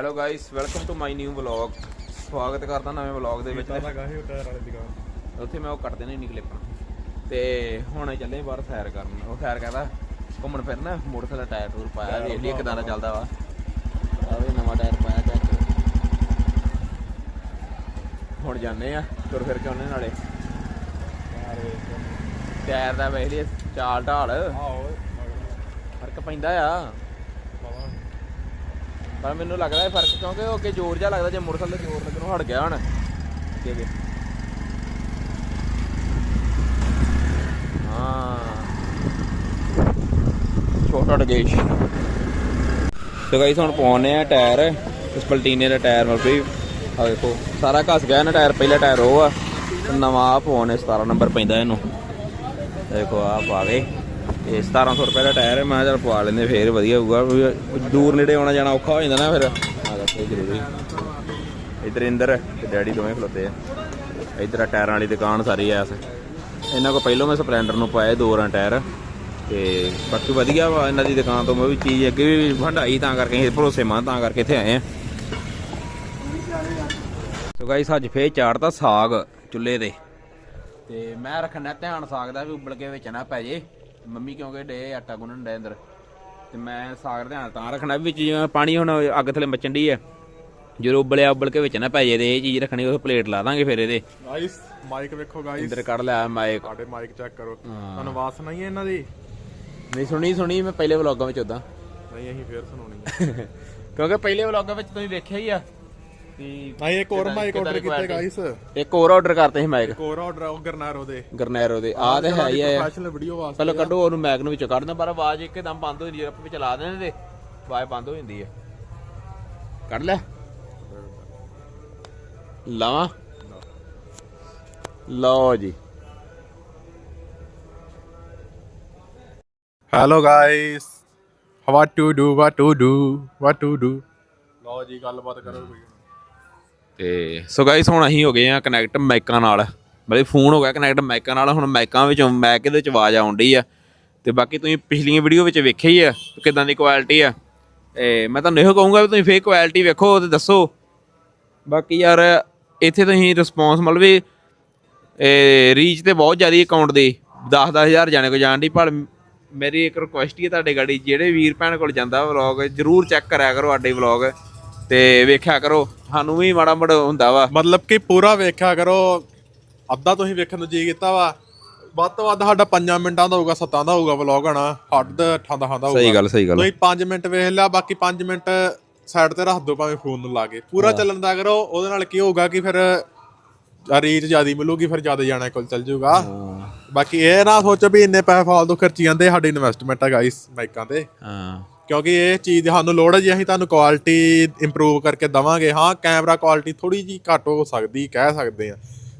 Hello guys welcome to my new vlog ਸਵਾਗਤ ਕਰਦਾ ਨਵੇਂ ਵਲੌਗ ਦੇ ਵਿੱਚ। ਉੱਥੇ ਮੈਂ ਉਹ ਕੱਟ ਦੇਣਾ ਨਹੀਂ ਕਲਿੱਪਾਂ ਤੇ ਹੁਣ ਚੱਲੇ ਬਾਹਰ ਸੈਰ ਕਰਨ। ਉਹ ਸੈਰ ਕਹਿੰਦਾ ਘੁੰਮਣ ਫਿਰਨਾ। ਮੋਟਰਸਾਈਕਲ ਟਾਇਰ ਟੂਰ ਪਾਇਆ ਦੇਖ ਲਈ ਕਿਦਾਂ ਦਾ ਚੱਲਦਾ ਵਾ। ਆਵੇ ਨਵਾਂ ਟਾਇਰ ਪਾਇਆ ਚੈੱਕ ਹੁਣ ਜਾਂਦੇ ਆ ਤੁਰ ਫਿਰ ਕੇ ਉਹਨੇ ਨਾਲੇ। ਵੇਖ ਟਾਇਰ ਦਾ ਵੇਖ ਲਈ ਚਾਲ ਢਾਲ ਫ਼ਰਕ ਪੈਂਦਾ ਆ। ਪਰ ਮੈਨੂੰ ਲੱਗਦਾ ਇਹ ਫ਼ਰਕ ਕਿਉਂਕਿ ਉਹ ਅੱਗੇ ਜ਼ੋਰ ਜਿਹਾ ਲੱਗਦਾ ਜੇ ਮੋਟਰਸਾਈਕਲ ਤੇ ਜ਼ੋਰ ਲੱਗਣੋਂ ਹਟ ਗਿਆ ਹੁਣ। ਅੱਗੇ ਅੱਗੇ। ਹਾਂ। ਛੋਟਾ ਡਗੇਸ਼ ਤੇ ਗਾਈਸ ਹੁਣ ਪਾਉਣੇ ਆ ਟਾਇਰ, ਇਸ ਪਲਟੀਨੇ ਦਾ ਟਾਇਰ ਮਤਲਬ ਵੀ ਆ ਦੇਖੋ, ਸਾਰਾ ਘਸ ਗਿਆ ਨਾ ਟਾਇਰ, ਪਹਿਲਾ ਟਾਇਰ ਉਹ ਆ ਨਵਾਂ ਆ ਪਾਉਣੇ 17 ਨੰਬਰ ਪੈਂਦਾ ਇਹਨੂੰ। ਦੇਖੋ ਆ ਪਾਵੇ ਇਹ 1700 ਰੁਪਏ ਦਾ ਟਾਇਰ ਹੈ, ਮੈਂ ਕਿਹਾ ਚੱਲ ਪਵਾ ਲੈਂਦੇ, ਫੇਰ ਵਧੀਆ ਹੋਊਗਾ ਦੂਰ ਨੇੜੇ ਆਉਣਾ ਜਾਣਾ ਔਖਾ ਹੋ ਜਾਂਦਾ ਨਾ ਫਿਰ। ਆ ਦੱਸੋ ਜ਼ਰੂਰੀ। ਇਧਰ ਇੰਦਰ ਤੇ ਡੈਡੀ ਦੋਵੇਂ ਖਲੋਤੇ ਆ। ਇਧਰ ਆ ਟਾਇਰਾਂ ਵਾਲੀ ਦੁਕਾਨ ਸਾਰੀ ਐਸ ਇਹਨਾਂ ਕੋ ਪਹਿਲੋਂ ਮੈਂ ਸਪਲੈਂਡਰ ਨੂੰ ਪਾਏ ਦੋ ਰਾਂ ਟਾਇਰ। ਤੇ ਬਾਕੀ ਵਧੀਆ ਵਾ, ਇਹਨਾਂ ਦੀ ਦੁਕਾਨ ਤੋਂ ਮੈਂ ਵੀ ਚੀਜ਼ ਅੱਗੇ ਵੀ ਹੰਡਾਈ ਤਾਂ ਕਰਕੇ, ਅਸੀਂ ਭਰੋਸੇਮੰਦ ਤਾਂ ਕਰਕੇ ਇੱਥੇ ਆਏ ਆ। ਸੋ ਗਾਈਸ ਅੱਜ ਫੇਰ ਚਾੜਦਾ ਸਾਗ ਚੁੱਲ੍ਹੇ ਦੇ ਤੇ ਮੈਂ ਰੱਖਣਾ ਧਿਆਨ ਸਾਗ ਦਾ ਵੀ ਉਬਲ ਕੇ ਵਿੱਚ ਨਾ ਪੈ ਜੇ। ਮੰਮੀ ਕਿਉਂਕਿ ਡੇ ਆਟਾ ਗੁੰਨਣ ਡੇ ਅੰਦਰ? ਤੇ ਮੈਂ ਸਾਗ ਧਿਆਨ ਤਾਂ ਰੱਖਣਾ ਵਿੱਚ ਜਿਵੇਂ ਪਾਣੀ ਹੁਣ ਅੱਗ ਥੱਲੇ ਮੱਚਣ ਦੀ ਹੈ ਜਦੋਂ ਉਬਲਿਆ ਉਬਲ ਕੇ ਵਿੱਚ ਨਾ ਪੈ ਜੇ ਤੇ ਇਹ ਚੀਜ਼ ਰੱਖਣੀ ਉਹ ਪਲੇਟ ਲਾ ਦਾਂਗੇ ਫਿਰ ਇਹਦੇ। ਗਾਇਸ ਮਾਈਕ ਵੇਖੋ ਗਾਇਸ ਅੰਦਰ ਕੱਢ ਲਿਆ ਮਾਈਕ ਤੁਹਾਡੇ ਮਾਈਕ ਚੈੱਕ ਕਰੋ। ਤੁਹਾਨੂੰ ਆਵਾਜ਼ ਨਹੀਂ ਹੈ ਇਹਨਾਂ ਦੀ? ਨਹੀਂ ਸੁਣੀ ਸੁਣੀ ਮੈਂ ਪਹਿਲੇ ਵਲੌਗਾਂ ਵਿੱਚ ਉਦਾਂ ਨਹੀਂ ਅਸੀਂ ਫੇਰ ਸੁਣਾਉਣੀ ਹੈ ਕਿਉਂਕਿ ਪਹਿਲੇ ਵਲੌਗਾਂ ਵਿੱਚ ਤੁਸੀਂ ਵੇਖਿਆ ਹੀ ਆ। ਵੀ ਨਹੀਂ ਇੱਕ ਹੋਰ ਮਾਈਕ ਆਰਡਰ ਕੀਤੇ। ਗਾਇਸ ਇੱਕ ਹੋਰ ਆਰਡਰ ਕਰਤੇ ਸੀ ਮਾਈਕ ਇੱਕ ਹੋਰ ਆਰਡਰ ਉਹ ਗਰਨਾਰੋ ਦੇ ਗਰਨੈਰੋ ਦੇ ਆ ਤੇ ਹੈ ਹੀ ਆ। ਪ੍ਰੋਫੈਸ਼ਨਲ ਵੀਡੀਓ ਵਾਸਤੇ ਪਹਿਲਾਂ ਕੱਢੋ ਉਹਨੂੰ ਮੈਗ ਨੂੰ ਵਿੱਚੋਂ ਕੱਢਣਾ ਪਰ ਆਵਾਜ਼ ਇੱਕਦਮ ਬੰਦ ਹੋ ਜਾਂਦੀ ਹੈ ਆਪਾਂ ਵੀ ਚਲਾ ਦਿੰਦੇ ਤੇ ਆਵਾਜ਼ ਬੰਦ ਹੋ ਜਾਂਦੀ ਹੈ ਕੱਢ ਲੈ। ਲਾਵਾਂ। ਲਓ ਜੀ। Hello guys what to do what to do what to do ਲਓ ਜੀ ਗੱਲਬਾਤ ਕਰੋ ਕੋਈ। ਤੇ ਸੋ ਗਾਇਸ ਹੁਣ ਅਸੀਂ ਹੋ ਗਏ ਆ ਕਨੈਕਟ ਮਾਈਕਾਂ ਨਾਲ। ਮਤਲਬ ਫੋਨ ਹੋ ਗਿਆ ਕਨੈਕਟ ਮਾਈਕਾਂ ਨਾਲ, ਹੁਣ ਮਾਈਕਾਂ ਵਿੱਚੋਂ ਮੈਕ ਦੇ ਵਿੱਚ ਆਵਾਜ਼ ਆਉਣ ਡਈ ਆ? ਤੇ ਬਾਕੀ ਤੁਸੀਂ ਪਿਛਲੀਆਂ ਵੀਡੀਓ ਵਿੱਚ ਵੇਖਿਆ ਹੀ ਆ ਕਿ ਕਿਦਾਂ ਦੀ ਕੁਆਲਿਟੀ ਆ। ਤੇ ਮੈਂ ਤੁਹਾਨੂੰ ਇਹੋ ਕਹੂੰਗਾ ਵੀ ਤੁਸੀਂ ਫੇਕ ਕੁਆਲਿਟੀ ਵੇਖੋ ਤੇ ਦੱਸੋ। ਬਾਕੀ ਯਾਰ, ਇੱਥੇ ਤੁਸੀਂ ਰਿਸਪੌਂਸ ਮਤਲਬ ਵੀ ਰੀਚ ਤੇ ਬਹੁਤ ਜ਼ਿਆਦਾ ਅਕਾਊਂਟ ਦੀ। 10-10000 ਜਾਣੇ ਕੋ ਜਾਣ ਦੀ ਪਰ ਮੇਰੀ ਇੱਕ ਰਿਕੁਐਸਟ ਹੀ ਹੈ ਤੁਹਾਡੇ ਗਾੜੀ, ਜਿਹੜੇ ਵੀਰ ਭੈਣ ਕੋਲ ਜਾਂਦਾ ਵਲੌਗ ਜਰੂਰ ਚੈੱਕ ਕਰਿਆ ਕਰੋ ਸਾਡੇ ਵਲੌਗ ਤੇ ਵੇਖਿਆ ਕਰੋ ਸਾਨੂੰ ਵੀ ਮਾੜਾ ਮੋੜਾ ਹੁੰਦਾ ਵਾ। ਮਤਲਬ ਕਿ ਪੂਰਾ ਵੇਖਿਆ ਕਰੋ ਅੱਧਾ ਤੁਸੀਂ ਵੇਖਣ ਨੂੰ ਜੀ ਕੀਤਾ ਵਾ। ਵੱਧ ਤੋਂ ਵੱਧ ਸਾਡਾ 5 ਮਿੰਟਾਂ ਦਾ ਹੋਊਗਾ 7 ਦਾ ਹੋਊਗਾ ਵਲੌਗ ਹਣਾ ਹੱਦ 8 ਦਾ ਦਾ ਹੋਊਗਾ। ਸਹੀ ਗੱਲ ਸਹੀ ਗੱਲ। ਤੁਸੀਂ 5 ਮਿੰਟ ਵੇਖ ਲਿਆ ਬਾਕੀ 5 ਮਿੰਟ ਸਾਈਡ ਤੇ ਰੱਖ ਦਿਓ ਭਾਵੇਂ ਫੋਨ ਨੂੰ ਲਾ ਕੇ। ਪੂਰਾ ਚੱਲਣ ਦਾ ਕਰੋ ਉਹਦੇ ਨਾਲ ਕੀ ਹੋਊਗਾ ਕਿ ਫਿਰ ਰੀਚ ਜਿਆਦੀ ਮਿਲੂਗੀ ਫਿਰ ਜ਼ਿਆਦਾ ਜਾਣਾ ਕੋਲ ਚੱਲ ਜਾਊਗਾ। ਬਾਕੀ ਇਹ ਨਾ ਸੋਚੋ ਵੀ ਇੰਨੇ ਪੈਸੇ ਫਾਲਤੂ ਖਰਚੀ ਜਾਂਦੇ ਸਾਡੀ ਇਨਵੈਸਟਮੈਂਟ ਆ ਗਾਈਸ ਮਾਈਕਾਂ ਤੇ। ਹਾਂ। ਕਿਉਂਕਿ ਇਹ ਚੀਜ਼ ਦੀ ਸਾਨੂੰ ਲੋੜ ਹੈ ਜੀ ਅਸੀਂ ਤੁਹਾਨੂੰ ਕੁਆਲਿਟੀ ਇੰਪਰੂਵ ਕਰਕੇ ਦਵਾਂਗੇ। ਹਾਂ ਕੈਮਰਾ ਕੁਆਲਿਟੀ ਥੋੜੀ ਜੀ ਘੱਟ ਹੋ ਸਕਦੀ ਕਹਿ ਸਕਦੇ ਆ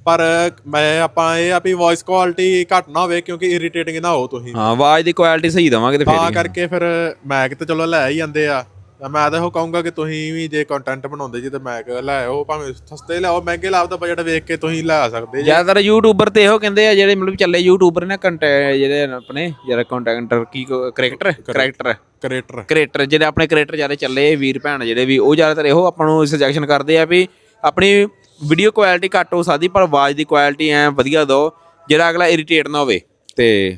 ਪਰ ਮੈਂ ਆਪਾਂ ਇਹ ਆ ਵੀ ਵੌਇਸ ਕੁਆਲਿਟੀ ਘੱਟ ਨਾ ਹੋਵੇ ਕਿਉਂਕਿ ਇਰੀਟੇਟਿੰਗ ਨਾ ਹੋ ਤੁਸੀਂ। ਹਾਂ ਆਵਾਜ਼ ਦੀ ਕੁਆਲਿਟੀ ਸਹੀ ਦਵਾਂਗੇ ਤੇ ਤਾਂ ਫੇਰ ਹੀ। ਕਰਕੇ ਫਿਰ ਮੈਕ ਤੇ ਚਲੋ ਲੈ ਹੀ ਜਾਂਦੇ ਆ। ਤਾਂ ਮੈਂ ਤਾਂ ਇਹੋ ਕਹੂੰਗਾ ਕਿ ਤੁਸੀਂ ਵੀ ਜੇ ਕੰਟੈਂਟ ਬਣਾਉਂਦੇ ਜੀ ਤੇ ਮੈਕ ਲੈ ਆਓ ਭਾਵੇਂ ਸਸਤੇ ਲਿਆਓ ਮਹਿੰਗੇ ਲਾਓ ਤਾਂ ਬਜਟ ਵੇਖ ਕੇ ਤੁਸੀਂ ਲੈ ਸਕਦੇ ਜੀ। ਜ਼ਿਆਦਾਤਰ ਯੂਟਿਊਬਰ ਤੇ ਇਹੋ ਕਹਿੰਦੇ ਆ ਜਿਹੜੇ ਮਤਲਬ ਚੱਲੇ ਯੂਟਿਊਬਰ ਨੇ ਕੰਟੈਂਟ ਜਿਹੜੇ ਆਪਣੇ ਜਿਹੜਾ ਕੰਟੈਂਟਰ ਕੀ ਕ੍ਰਿਕਟਰ ਕ੍ਰਿਕਟਰ ਕ੍ਰੀਏਟਰ ਕ੍ਰੀਏਟਰ ਜਿਹੜੇ ਆਪਣੇ ਕ੍ਰੀਏਟਰ ਜ਼ਿਆਦਾ ਚੱਲੇ ਵੀਰ ਭੈਣ ਜਿਹੜੇ ਵੀ ਉਹ ਜ਼ਿਆਦਾਤਰ ਇਹੋ ਆਪਾਂ ਨੂੰ ਸੁਜੈਸ਼ਨ ਕਰਦੇ ਆ ਵੀ ਆਪਣੀ ਵੀਡੀਓ ਕੁਆਲਿਟੀ ਘੱਟ ਹੋ ਸਕਦੀ ਪਰ ਆਵਾਜ਼ ਦੀ ਕੁਆਲਿਟੀ ਐ ਵਧੀਆ ਦਿਓ ਜਿਹੜਾ ਅਗਲਾ ਇਰੀਟੇਟ ਨਾ ਹੋਵੇ ਤੇ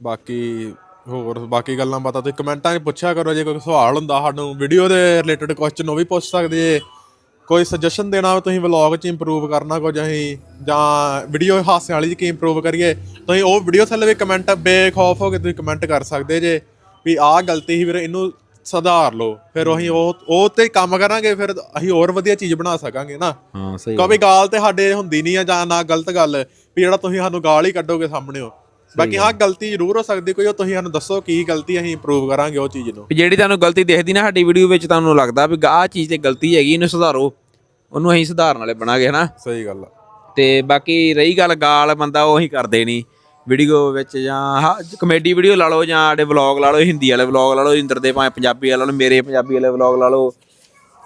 ਬਾਕੀ ਹੋਰ ਬਾਕੀ ਗੱਲਾਂ ਬਾਤਾਂ ਤੁਸੀਂ ਕਮੈਂਟਾਂ 'ਚ ਪੁੱਛਿਆ ਕਰੋ ਜੇ ਕੋਈ ਸਵਾਲ ਹੁੰਦਾ ਸਾਨੂੰ ਵੀਡੀਓ ਦੇ ਰਿਲੇਟਡ ਕੁਐਸਚਨ ਉਹ ਵੀ ਪੁੱਛ ਸਕਦੇ ਜੇ। ਕੋਈ ਸੁਜੈਸ਼ਨ ਦੇਣਾ ਹੋਵੇ ਤੁਸੀਂ ਵਲੌਗ 'ਚ ਇੰਪਰੂਵ ਕਰਨਾ ਕੁਝ ਅਸੀਂ ਜਾਂ ਵੀਡੀਓ ਹਾਸੇ ਵਾਲੀ 'ਚ ਕੀ ਇੰਪਰੂਵ ਕਰੀਏ ਤੁਸੀਂ ਉਹ ਵੀਡੀਓ ਥੱਲੇ ਵੀ ਕਮੈਂਟ ਬੇਖੌਫ ਹੋ ਕੇ ਤੁਸੀਂ ਕਮੈਂਟ ਕਰ ਸਕਦੇ ਜੇ ਵੀ ਆਹ ਗਲਤੀ ਸੀ ਵੀਰ ਇਹਨੂੰ ਸੁਧਾਰ ਲਓ। ਫਿਰ ਅਸੀਂ ਉਹ ਉਹ ਤੇ ਕੰਮ ਕਰਾਂਗੇ ਫਿਰ ਅਸੀਂ ਹੋਰ ਵਧੀਆ ਚੀਜ਼ ਬਣਾ ਸਕਾਂਗੇ ਨਾ। ਹਾਂ ਸਹੀ ਕਦੇ ਗਾਲ। ਤੇ ਸਾਡੇ ਹੁੰਦੀ ਨਹੀਂ ਆ ਜਾਂ ਨਾ ਗਲਤ ਗੱਲ ਵੀ ਜਿਹੜਾ ਤੁਸੀਂ ਸਾਨੂੰ ਗਾਲ ਹੀ ਕੱਢੋਗੇ ਸਾਹਮਣੇ ਹੋ ਬਾਕੀ ਹਾਂ ਗਲਤੀ ਜ਼ਰੂਰ ਹੋ ਸਕਦੀ ਕੋਈ ਉਹ ਤੁਸੀਂ ਸਾਨੂੰ ਦੱਸੋ ਕੀ ਗਲਤੀ ਅਸੀਂ ਇੰਪਰੂਵ ਕਰਾਂਗੇ ਉਹ ਚੀਜ਼ ਨੂੰ। ਵੀ ਜਿਹੜੀ ਤੁਹਾਨੂੰ ਗਲਤੀ ਦਿਖਦੀ ਨਾ ਸਾਡੀ ਵੀਡੀਓ ਵਿੱਚ ਤੁਹਾਨੂੰ ਲੱਗਦਾ ਵੀ ਆਹ ਚੀਜ਼ ਤੇ ਗਲਤੀ ਹੈਗੀ ਇਹਨੂੰ ਸੁਧਾਰੋ। ਉਹਨੂੰ ਅਸੀਂ ਸੁਧਾਰਨ ਵਾਲੇ ਬਣਾਗੇ ਹਨਾ? ਸਹੀ ਗੱਲ ਆ। ਤੇ ਬਾਕੀ ਰਹੀ ਗੱਲ ਗਾਲ ਬੰਦਾ ਉਹੀ ਕਰਦੇ ਨਹੀਂ ਵੀਡੀਓ ਵਿੱਚ ਜਾਂ ਕਮੇਡੀ ਵੀਡੀਓ ਲਾ ਲਓ ਜਾਂ ਸਾਡੇ ਵਲੌਗ ਲਾ ਲਓ ਹਿੰਦੀ ਵਾਲੇ ਵਲੌਗ ਲਾ ਲਓ ਇੰਦਰ ਦੇ ਭਾਵੇਂ ਪੰਜਾਬੀ ਵਾਲੇ ਲਾ ਲਓ ਮੇਰੇ ਪੰਜਾਬੀ ਵਾਲੇ ਵਲੌਗ ਲਾ ਲਓ।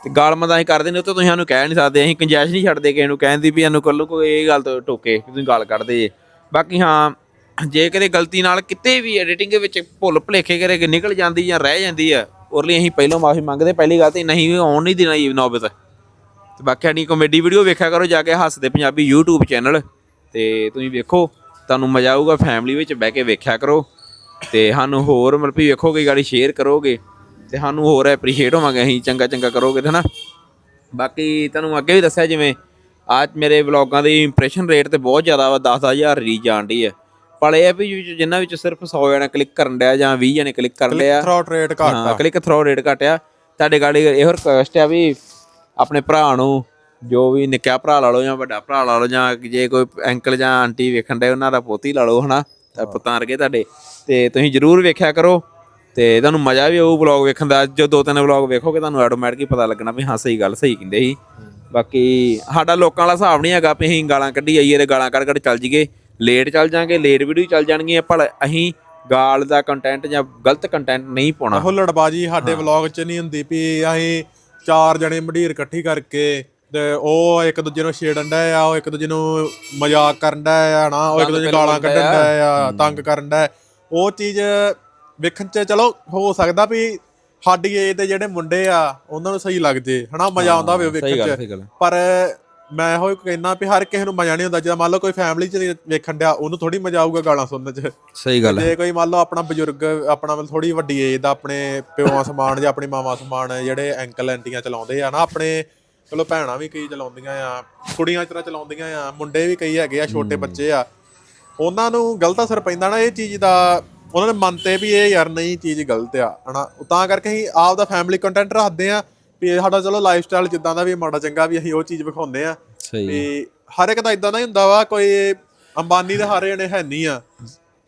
ਤੇ ਗਾਲ ਮੰਦਾ ਅਸੀਂ ਕਰਦੇ ਨੇ ਉਹ ਤਾਂ ਤੁਸੀਂ ਸਾਨੂੰ ਕਹਿ ਨਹੀਂ ਸਕਦੇ ਅਸੀਂ ਗੁੰਜਾਇਸ਼ ਨਹੀਂ ਛੱਡਦੇ ਕਿਸੇ ਨੂੰ ਕਹਿੰਦੀ ਵੀ ਸਾਨੂੰ ਕੱਲੂ ਕੋਈ ਇਹ ਗੱਲ ਤੋਂ ਟੋਕੇ ਤੁਸੀਂ ਗਾਲ ਕੱਢਦੇ ਬਾਕੀ ਹਾਂ ਜੇ ਕਦੇ ਗਲਤੀ ਨਾਲ ਕਿਤੇ ਵੀ ਐਡੀਟਿੰਗ ਵਿੱਚ ਭੁੱਲ ਭੁਲੇਖੇ ਕਰੇ ਨਿਕਲ ਜਾਂਦੀ ਜਾਂ ਰਹਿ ਜਾਂਦੀ ਆ ਉਹਦੇ ਲਈ ਅਸੀਂ ਪਹਿਲਾਂ ਮਾਫੀ ਮੰਗਦੇ, ਪਹਿਲੀ ਗੱਲ ਤੇ ਨਹੀਂ, ਆਉਣ ਨਹੀਂ ਦੇਣਾ ਇਹ ਨੌਬਤ। ਤੇ ਬਾਕੀ ਸਾਡੀ ਕਮੇਡੀ ਵੀਡੀਓ ਵੇਖਿਆ ਕਰੋ, ਜਾ ਕੇ ਹੱਸਦੇ ਪੰਜਾਬੀ YouTube ਚੈਨਲ ਤੇ ਤੁਸੀਂ ਵੇਖੋ, ਤੁਹਾਨੂੰ ਮਜ਼ਾ ਆਊਗਾ ਫੈਮਿਲੀ ਵਿੱਚ ਬਹਿ ਕੇ ਵੇਖਿਆ ਕਰੋ। ਤੇ ਸਾਨੂੰ ਹੋਰ ਮਤਲਬ ਵੀ ਵੇਖੋਗੇ ਗਾੜੀ ਸ਼ੇਅਰ ਕਰੋਗੇ। ਤੇ ਸਾਨੂੰ ਹੋਰ ਐਪਰੀਸ਼ੀਏਟ ਹੋਵਾਂਗੇ ਅਸੀਂ, ਚੰਗਾ ਚੰਗਾ ਕਰੋਗੇ ਤੇ ਨਾ ਬਾਕੀ ਤੁਹਾਨੂੰ ਅੱਗੇ ਵੀ ਦੱਸਿਆ ਜਿਵੇਂ ਅੱਜ ਮੇਰੇ ਵਲੌਗਾਂ ਦੀ ਇੰਪ੍ਰੈਸ਼ਨ ਰੇਟ ਤੇ ਬਹੁਤ ਜ਼ਿਆਦਾ ਵਾ 10000 ਰੀਚ ਜਾਣ ਡਈ ਹੈ ਪਰ ਇਹ ਵੀ ਵਿੱਚ ਜਿੰਨਾ ਵਿੱਚ ਸਿਰਫ 100 ਜਣੇ ਕਲਿੱਕ ਕਰਨ ਡਿਆ ਜਾਂ 20 ਜਣੇ ਕਲਿੱਕ ਕਰਨ ਡਿਆ। ਥਰੋਟ ਰੇਟ ਘੱਟ ਹਾਂ ਆ। ਕਲਿੱਕ ਥਰੋ ਰੇਟ ਘਟਿਆ ਤੁਹਾਡੇ ਗਾੜੀ ਇਹੋ ਰਿਕਵੈਸਟ ਆ ਵੀ ਆਪਣੇ ਭਰਾ ਨੂੰ ਜੋ ਵੀ ਨਿੱਕਾ ਭਰਾ ਲਾ ਲਓ ਜਾਂ ਵੱਡਾ ਭਰਾ ਲਾ ਲਓ ਜਾਂ ਜੇ ਕੋਈ ਅੰਕਲ ਜਾਂ ਆਂਟੀ ਵੇਖਣ ਦੇ ਉਹਨਾਂ ਦਾ ਪੋਤੀ ਲਾ ਲਓ ਹਨਾ? ਤਾਂ ਪੁੱਤਾਂ ਵਰਗੇ ਤੁਹਾਡੇ। ਤੇ ਤੁਸੀਂ ਜਰੂਰ ਵੇਖਿਆ ਕਰੋ। ਤੇ ਤੁਹਾਨੂੰ ਮਜ਼ਾ ਵੀ ਆਊ ਵਲੌਗ ਵੇਖਣ ਦਾ। ਜੋ ਦੋ ਤਿੰਨ ਵਲੌਗ ਵੇਖੋਗੇ ਤੁਹਾਨੂੰ ਆਟੋਮੈਟਿਕਲੀ ਪਤਾ ਲੱਗਣਾ ਵੀ ਹਾਂ ਸਹੀ ਗੱਲ ਸਹੀ ਕਹਿੰਦੇ ਸੀ। ਬਾਕੀ ਸਾਡਾ ਲੋਕਾਂ ਵਾਲਾ ਹਿਸਾਬ ਨਹੀਂ ਹੈਗਾ ਵੀ ਅਸੀਂ ਗਾਲਾਂ ਕੱਢੀ ਆਈਏ ਤੇ ਗਾਲਾਂ ਕੱਢ ਕੱਢ ਚੱਲ ਜੀਏ ਲੇਟ ਚੱਲ ਜਾਾਂਗੇ ਲੇਟ ਵੀਡੀਓ ਚੱਲ ਜਾਣਗੀਆਂ ਪਰ ਅਸੀਂ ਗਾਲ ਦਾ ਕੰਟੈਂਟ ਜਾਂ ਗਲਤ ਕੰਟੈਂਟ ਨਹੀਂ ਪਾਉਣਾ। ਹੁੱਲੜਬਾਜੀ ਸਾਡੇ ਵਲੌਗ 'ਚ ਨਹੀਂ ਹੁੰਦੀ ਵੀ ਅਸੀਂ ਚਾਰ ਜਣੇ ਮੰਡੀਰ ਇਕੱਠੀ ਕਰਕੇ ਤੇ ਉਹ ਇੱਕ ਦੂਜੇ ਨੂੰ ਛੇੜਨ ਦਾ ਆ ਉਹ ਇੱਕ ਦੂਜੇ ਨੂੰ ਮਜ਼ਾਕ ਕਰਨ ਦਾ ਆ ਨਾ ਉਹ ਇੱਕ ਦੂਜੇ ਨੂੰ ਗਾਲਾਂ ਕੱਢਣ ਦਾ ਆ ਤੰਗ ਕਰਨ ਦਾ ਉਹ ਚੀਜ਼ ਵੇਖਣ 'ਚ ਚਲੋ ਹੋ ਸਕਦਾ ਵੀ ਸਾਡੀ ਏਜ ਦੇ ਜਿਹੜੇ ਮੁੰਡੇ ਆ ਉਹਨਾਂ ਨੂੰ ਸਹੀ ਲੱਗ ਜੇ ਹਨਾ ਮਜ਼ਾ ਆਉਂਦਾ ਹੋਵੇ ਵੇਖਣ 'ਚ। ਪਰ ਮੈਂ ਇਹੋ ਕਹਿਣਾ ਵੀ ਹਰ ਕਿਸੇ ਨੂੰ ਮਜ਼ਾ ਨਹੀਂ ਹੁੰਦਾ ਜੇ ਮੰਨ ਲਓ ਕੋਈ ਫੈਮਿਲੀ 'ਚ ਵੇਖਣ ਡਿਆ ਉਹਨੂੰ ਥੋੜੀ ਮਜ਼ਾ ਆਊਗਾ ਗਾਲਾਂ ਸੁਣਨ 'ਚ। ਸਹੀ ਗੱਲ ਜੇ ਕੋਈ ਮੰਨ ਲਓ ਆਪਣਾ ਬਜ਼ੁਰਗ ਆਪਣਾ ਮਤਲਬ ਥੋੜੀ ਵੱਡੀ ਏਜ ਦਾ ਆਪਣੇ ਪਿਓਾਂ ਸਮਾਨ ਜਾਂ ਆਪਣੀ ਮਾਵਾਂ ਸਮਾਨ ਜਿਹੜੇ ਐਂਕਲ ਐਂਟੀਆਂ ਚਲਾਉਂਦੇ ਆ ਨਾ ਆਪਣੇ ਚਲੋ ਭੈਣਾਂ ਵੀ ਕਈ ਚਲਾਉਂਦੀਆਂ ਆ ਕੁੜੀਆਂ ਤਰ੍ਹਾਂ ਚਲਾਉਂਦੀਆਂ ਆ ਮੁੰਡੇ ਵੀ ਕਈ ਹੈਗੇ ਆ ਛੋਟੇ ਬੱਚੇ ਆ ਉਹਨਾਂ ਨੂੰ ਗਲਤ ਅਸਰ ਪੈਂਦਾ ਨਾ ਇਹ ਚੀਜ਼ ਦਾ ਉਹਨਾਂ ਨੇ ਮੰਨਤੇ ਵੀ ਇਹ ਯਾਰ ਨਹੀਂ ਚੀਜ਼ ਗਲਤ ਆ ਹਨਾ? ਤਾਂ ਕਰਕੇ ਅਸੀਂ ਆਪ ਦਾ ਫੈਮਿਲੀ ਕੰਟੈਂਟ ਰੱਖਦੇ ਆ ਵੀ ਇਹ ਸਾਡਾ ਚਲੋ ਲਾਈਫ ਸਟਾਈਲ ਜਿੱਦਾਂ ਦਾ ਵੀ ਮਾੜਾ ਚੰਗਾ ਵੀ ਅਸੀਂ ਉਹ ਚੀਜ਼ ਵਿਖਾਉਂਦੇ ਆ ਸਹੀ ਵੀ ਹਰ ਇੱਕ ਦਾ ਇਦਾਂ ਦਾ ਹੀ ਹੁੰਦਾ ਵਾ ਕੋਈ ਅੰਬਾਨੀ ਦੇ ਸਾਰੇ ਜਣੇ ਹੈ ਨਹੀਂ ਆ।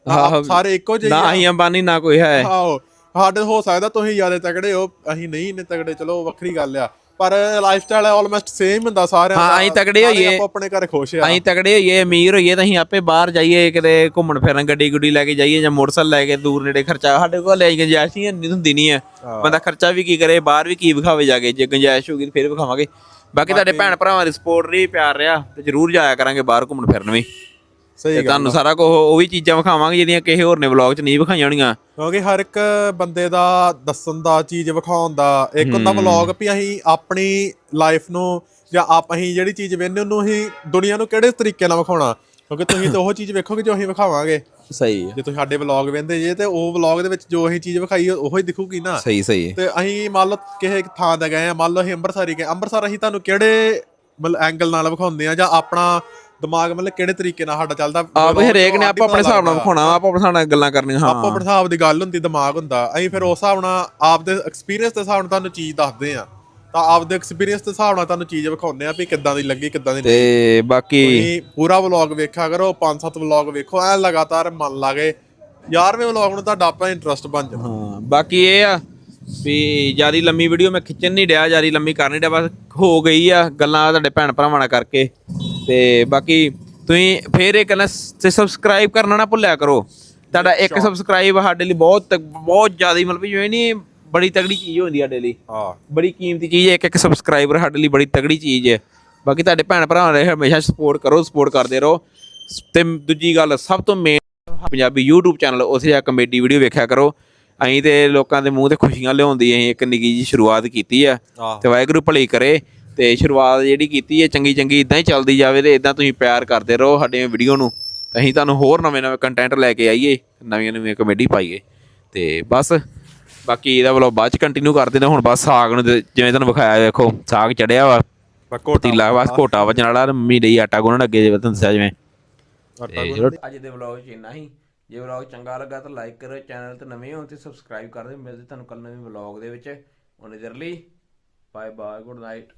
ਆਹੋ। ਸਾਰੇ ਇੱਕੋ ਜਿਹੇ ਨਾ ਆ। ਅਸੀਂ ਅੰਬਾਨੀ ਨਾ ਕੋਈ ਹੈ। ਆਹੋ। ਸਾਡੇ ਹੋ ਸਕਦਾ ਤੁਸੀਂ ਜ਼ਿਆਦਾ ਤਗੜੇ ਹੋ ਅਸੀਂ ਨਹੀਂ ਇੰਨੇ ਤਗੜੇ ਚਲੋ ਉਹ ਵੱਖਰੀ ਗੱਲ ਆ। ਪਰ ਲਾਈਫ ਸਟਾਈਲ ਆਲਮੋਸਟ ਸੇਮ ਹੁੰਦਾ ਸਾਰਿਆਂ ਹਾਂ, ਦਾ। ਅਸੀਂ ਤਗੜੇ ਸਾਰੇ ਹੋਈਏ। ਆਪੋ ਆਪਣੇ ਘਰ ਖੁਸ਼ ਆ। ਅਸੀਂ ਤਗੜੇ ਹੋਈਏ ਅਮੀਰ ਹੋਈਏ ਤਾਂ ਅਸੀਂ ਆਪੇ ਬਾਹਰ ਜਾਈਏ ਕਿਤੇ ਘੁੰਮਣ ਫਿਰਨ ਗੱਡੀ ਗੁੱਡੀ ਲੈ ਕੇ ਜਾਈਏ ਜਾਂ ਮੋਟਰਸਾਈਕਲ ਲੈ ਕੇ ਦੂਰ ਨੇੜੇ ਖਰਚਾ। ਸਾਡੇ ਕੋਲ ਲੈ ਗੁੰਜਾਇਸ਼ ਨਹੀਂ ਹੁੰਦੀ- ਨਹੀਂ ਹੈ। ਬੰਦਾ ਖਰਚਾ ਵੀ ਕੀ ਕਰੇ ਬਾਹਰ ਵੀ ਕੀ ਵਿਖਾਵੇ ਜਾ ਕੇ ਜੇ ਗੁੰਜਾਇਸ਼ ਹੋਊਗੀ ਤਾਂ ਫਿਰ ਵਿਖਾਵਾਂਗੇ। ਬਾਕੀ ਤੁਹਾਡੇ ਭੈਣ ਭਰਾਵਾਂ ਦੀ ਸਪੋਰਟ ਰਹੀ ਪਿਆਰ ਰਿਹਾ ਤੇ ਜਰੂਰ ਜਾਇਆ ਕਰਾਂਗੇ ਬਾਹਰ ਘੁੰਮਣ ਫਿਰਨ ਵੀ। ਸਹੀ ਤੇ ਗੱਲ ਤੁਹਾਨੂੰ ਸਾਰਾ ਕੁਝ ਉਹ ਵੀ ਚੀਜ਼ਾਂ ਵਿਖਾਵਾਂਗੇ ਜਿਹੜੀਆਂ ਕਿਸੇ ਹੋਰ ਨੇ ਵਲੌਗ 'ਚ ਨਹੀਂ ਵਿਖਾਈਆਂ ਹੋਣੀਆਂ। ਕਿਉਂਕਿ ਹਰ ਇੱਕ ਬੰਦੇ ਦਾ ਦੱਸਣ ਦਾ ਚੀਜ਼ ਵਿਖਾਉਣ ਦਾ ਇੱਕ ਹੁੰਦਾ ਵਲੌਗ ਵੀ ਅਸੀਂ ਆਪਣੀ ਲਾਈਫ ਨੂੰ ਜਾਂ ਆਪ ਅਸੀਂ ਜਿਹੜੀ ਚੀਜ਼ ਵੇਖਦੇ ਉਹਨੂੰ ਅਸੀਂ ਦੁਨੀਆ ਨੂੰ ਕਿਹੜੇ ਤਰੀਕੇ ਨਾਲ ਵਿਖਾਉਣਾ। ਕਿਉਂਕਿ ਤੁਸੀਂ ਤਾਂ ਉਹ ਚੀਜ਼ ਵੇਖੋਗੇ ਜੋ ਅਸੀਂ ਵਿਖਾਵਾਂਗੇ। ਸਹੀ ਜੇ ਤੁਸੀਂ ਸਾਡੇ ਵਲੌਗ ਵੇਖਦੇ ਜੇ ਤੇ ਉਹ ਵਲੌਗ ਦੇ ਵਿੱਚ ਜੋ ਅਸੀਂ ਚੀਜ਼ ਵਿਖਾਈ ਉਹੋ ਹੀ ਦਿਖੂਗੀ ਨਾ। ਸਹੀ ਸਹੀ ਤੇ ਅਸੀਂ ਮੰਨ ਲਓ ਕਿਸੇ ਇੱਕ ਥਾਂ ਤੇ ਗਏ ਆ ਮੰਨ ਲਓ ਅਸੀਂ ਅੰਮ੍ਰਿਤਸਰ ਹੀ ਗਏ ਅੰਮ੍ਰਿਤਸਰ ਅਸੀਂ ਤੁਹਾਨੂੰ ਕਿਹੜੇ ਮਤਲਬ ਐਂਗਲ ਨਾਲ ਵਿਖਾਉਂਦੇ ਆ ਜਾਂ ਆਪਣਾ ਦਿਮਾਗ ਮਤਲਬ ਕਿਹੜੇ ਤਰੀਕੇ ਨਾਲ ਸਾਡਾ ਚੱਲਦਾ? ਆਪ ਹਰੇਕ ਨੇ ਆਪੋ ਆਪਣੇ ਹਿਸਾਬ ਨਾਲ ਵਿਖਾਉਣਾ ਆਪੋ ਆਪਣੇ ਹਿਸਾਬ ਨਾਲ ਗੱਲਾਂ ਕਰਨੀਆਂ ਆਪੋ ਹਾਂ ਆਪਣੇ ਹਿਸਾਬ ਦੀ ਗੱਲ ਹੁੰਦੀ ਦਿਮਾਗ ਹੁੰਦਾ। ਅਸੀਂ ਫਿਰ ਉਸ ਹਿਸਾਬ ਨਾਲ ਆਪ ਦੇ ਐਕਸਪੀਰੀਅੰਸ ਦੇ ਹਿਸਾਬ ਨਾਲ ਤੁਹਾਨੂੰ ਚੀਜ਼ ਦੱਸਦੇ ਆ ਤਾਂ ਆਪ ਦੇ ਐਕਸਪੀਰੀਅੰਸ ਦੇ ਹਿਸਾਬ ਨਾਲ ਤੁਹਾਨੂੰ ਚੀਜ਼ ਵਿਖਾਉਂਦੇ ਆ ਵੀ ਕਿੱਦਾਂ ਦੀ ਲੱਗੀ ਕਿੱਦਾਂ ਦੀ ਨਹੀਂ। ਤੇ ਬਾਕੀ ਪੂਰਾ ਵਲੌਗ ਵੇਖਿਆ ਕਰੋ ਪੰਜ ਸੱਤ ਵਲੌਗ ਵੇਖੋ ਐ ਲਗਾਤਾਰ ਮਨ ਲਾਗੇ। 11ਵੇਂ ਵਲੌਗ ਨੂੰ ਤੁਹਾਡਾ ਆਪਣਾ ਇੰਟਰਸਟ ਬਣ ਜਾਣਾ ਹਾਂ ਬਾਕੀ ਇਹ ਆ ਵੀ ਜਿਆਦੀ ਲੰਮੀ ਵੀਡੀਓ ਮੈਂ ਖਿੱਚਣ ਨਹੀਂ ਡਿਆ ਜਿਆਦੀ ਲੰਮੀ ਕਰ ਨਹੀਂ ਡਿਆ ਬਸ ਹੋ ਗਈ ਆ ਗੱਲਾਂ ਤੁਹਾਡੇ ਭੈਣ ਭਰਾਵਾਂ ਨਾਲ ਕਰਕੇ। ਤੇ ਬਾਕੀ ਤੁਸੀਂ ਫੇਰ ਇਹ ਕਰਨਾ ਤੇ ਸਬਸਕ੍ਰਾਈਬ ਕਰਨਾ ਨਾ ਭੁੱਲਿਆ ਕਰੋ। ਤੁਹਾਡਾ ਇੱਕ ਸਬਸਕ੍ਰਾਈਬ ਸਾਡੇ ਲਈ ਬਹੁਤ ਬਹੁਤ ਜਿਆਦੀ ਮਤਲਬ ਜਿਵੇਂ ਨਹੀਂ ਬੜੀ ਤਗੜੀ ਚੀਜ਼ ਹੁੰਦੀ ਆ ਸਾਡੇ ਲਈ। ਹਾਂ। ਬੜੀ ਕੀਮਤੀ ਚੀਜ਼ ਹੈ ਇੱਕ ਇੱਕ ਸਬਸਕ੍ਰਾਈਬਰ ਸਾਡੇ ਲਈ ਬੜੀ ਤਗੜੀ ਚੀਜ਼ ਹੈ। ਬਾਕੀ ਤੁਹਾਡੇ ਭੈਣ ਭਰਾਵਾਂ ਨੇ ਹਮੇਸ਼ਾ ਸਪੋਰਟ ਕਰੋ ਸਪੋਰਟ ਕਰਦੇ ਰਹੋ। ਤੇ ਦੂਜੀ ਗੱਲ ਸਭ ਤੋਂ ਮੇਨ ਪੰਜਾਬੀ YouTube ਚੈਨਲ ਉੱਥੇ ਜਾ ਕਮੇਡੀ ਵੀਡੀਓ ਵੇਖਿਆ ਕਰੋ। ਅਸੀਂ ਤੇ ਲੋਕਾਂ ਦੇ ਮੂੰਹ ਤੇ ਖੁਸ਼ੀਆਂ ਲਿਆਉਂਦੀ ਅਸੀਂ ਇੱਕ ਨਿੱਕੀ ਜੀ ਸ਼ੁਰੂਆਤ ਕੀਤੀ ਆ। ਤੇ ਵਾਹਿਗੁਰੂ ਭਲੀ ਕਰੇ। ਤੇ ਸ਼ੁਰੂਆਤ ਜਿਹੜੀ ਕੀਤੀ ਹੈ ਚੰਗੀ ਚੰਗੀ ਇਦਾਂ ਹੀ ਚੱਲਦੀ ਜਾਵੇ ਤੇ ਇਦਾਂ ਤੁਸੀਂ ਪਿਆਰ ਕਰਦੇ ਰਹੋ ਸਾਡੀਆਂ ਵੀਡੀਓ ਨੂੰ। ਤੇ ਅਸੀਂ ਤੁਹਾਨੂੰ ਹੋਰ ਨਵੇਂ ਨਵੇਂ ਕੰਟੈਂਟ ਲੈ ਕੇ ਆਈਏ ਨਵੀਆਂ ਨਵੀਆਂ ਕਮੇਡੀ ਪਾਈਏ। ਤੇ ਬਸ ਬਾਕੀ ਇਹਦਾ ਵਲੌਗ ਬਾਅਦ ਚ ਕੰਟੀਨਿਊ ਕਰਦੇ ਨੇ ਹੁਣ ਬਸ ਸਾਗ ਨੂੰ ਤੇ ਜਿਵੇਂ ਤੁਹਾਨੂੰ ਵਿਖਾਇਆ ਵੇਖੋ ਸਾਗ ਚੜਿਆ ਵਾ। ਪਤੀਲਾ ਬਸ ਘੋਟਾ ਵੱਜਣ ਵਾਲਾ ਮੰਮੀ ਡਈ ਆਟਾ ਗੁੰਨਣ ਅੱਗੇ ਜਿਵੇਂ ਤੁਹਾਨੂੰ ਦੱਸਿਆ ਜਿਵੇਂ। ਅੱਜ ਦੇ ਵਲੌਗ 'ਚ ਇੰਨਾ ਹੀ। ਜੇ ਵਲੌਗ ਚੰਗਾ ਲੱਗਾ ਤਾਂ ਲਾਈਕ ਕਰੋ ਚੈਨਲ ਤੇ ਨਵੇਂ ਹੋ ਤੇ ਸਬਸਕ੍ਰਾਈਬ ਕਰ ਦਿਓ। ਮਿਲਦੇ ਤੁਹਾਨੂੰ ਕੱਲ ਨਵੇਂ ਵਲੌਗ ਦੇ ਵਿੱਚ। ਉਹਨੇ ਦੇਰ ਲਈ ਬਾਏ ਬਾਏ ਗੁੱਡ ਨਾਈਟ